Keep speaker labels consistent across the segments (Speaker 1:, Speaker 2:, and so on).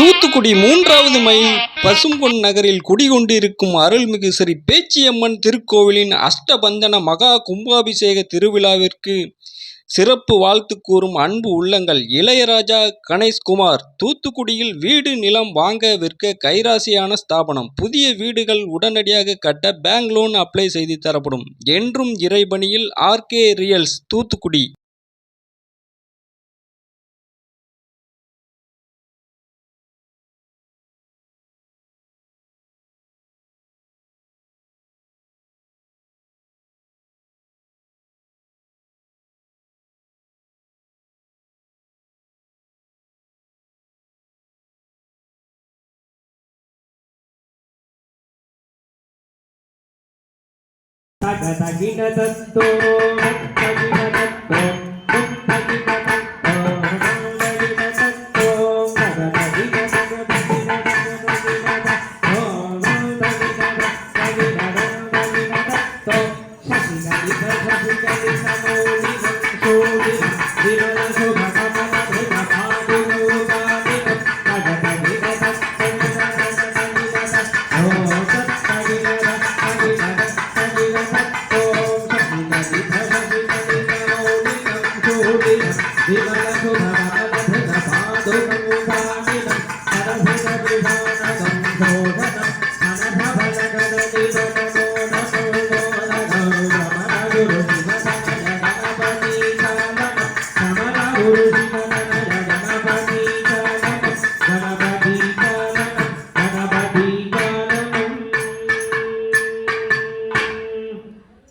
Speaker 1: தூத்துக்குடி மூன்றாவது மைல் பசும்பொன் நகரில் குடிகொண்டிருக்கும் அருள்மிகு ஸ்ரீ பேச்சியம்மன் திருக்கோவிலின் அஷ்டபந்தன மகா கும்பாபிஷேக திருவிழாவிற்கு சிறப்பு வாழ்த்து கூறும் அன்பு உள்ளங்கள். இளையராஜா கணேஷ்குமார் தூத்துக்குடியில் வீடு நிலம் வாங்க விற்க கைராசியான ஸ்தாபனம். புதிய வீடுகள் உடனடியாக கட்ட பேங்க் லோன் அப்ளை செய்து தரப்படும். என்றும் இறைபணியில் RK reels Thoothukudi.
Speaker 2: Bhagavad Gita Tattu Bhagavad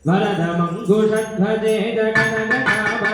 Speaker 2: వరదమంగుషధ్వజే జగనగణాభవ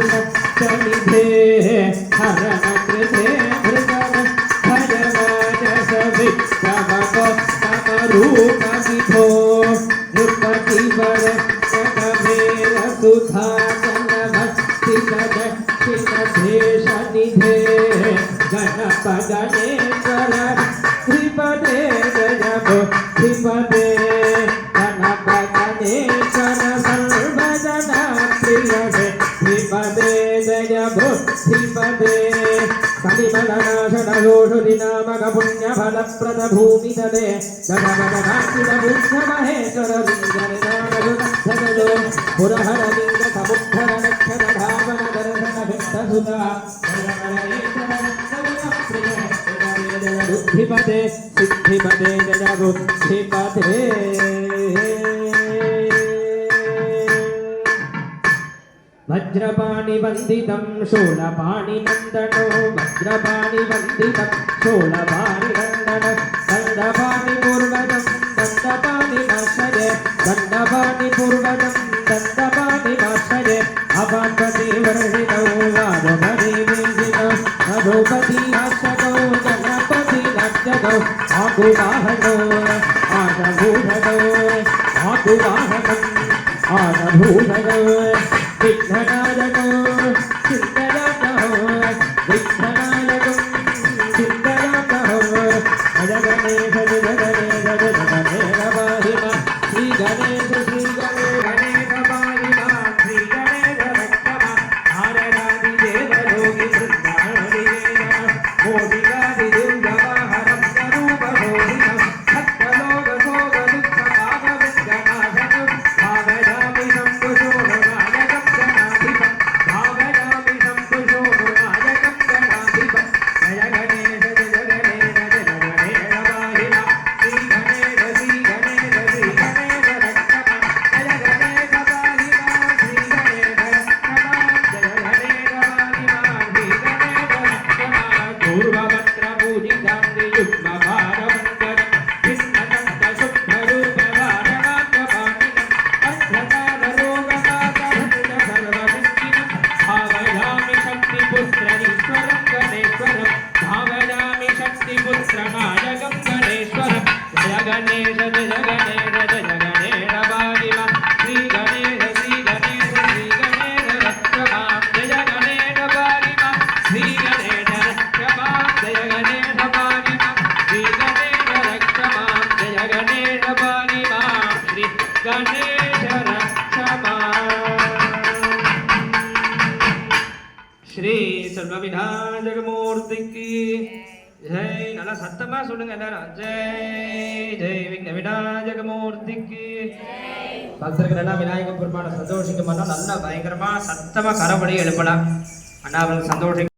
Speaker 2: కలుష చలిధే హరణ కృతే హృదయ భజవాజ సవి తమగో తమ రూప విభో నృపతి వర సగమేర नामकपुण्यफलप्रदभूमितले जगमदभाषितभूषमहेश्वरविन्दो पुरहरविन्दसमुद्धरनक्षरधावनदर्शनभिष्टसुता बुद्धिपते सिद्धिपते जय వజ్రపాణివందితం శూలపాణినందనో వజ్రపాణివందితం శూలపాణినందన దండపాణి పూర్వజం దండపాణి మాషయ దండపాణి పూర్వజం దండపాణి మాషయ అపాపతి వర్ణితో వాదమని విజితో రఘుపతి హర్షతో గణపతి నర్చతో ఆకువాహనో ఆగభూషణో ఆకువాహనం ఆగభూషణో Great ಗಣೇಶ ஜெய் நல்லா சத்தமா சொல்லுங்க எல்லாரும். ஜெய் ஜெய் விக்ன விநாயகமூர்த்திக்கு பக்தர்கள் எல்லாம் விநாயக பெருமான சந்தோஷிக்கமான நல்லா பயங்கரமா சத்தமா கரபடி எழுப்பலாம். அண்ணா அவர்கள் சந்தோஷம்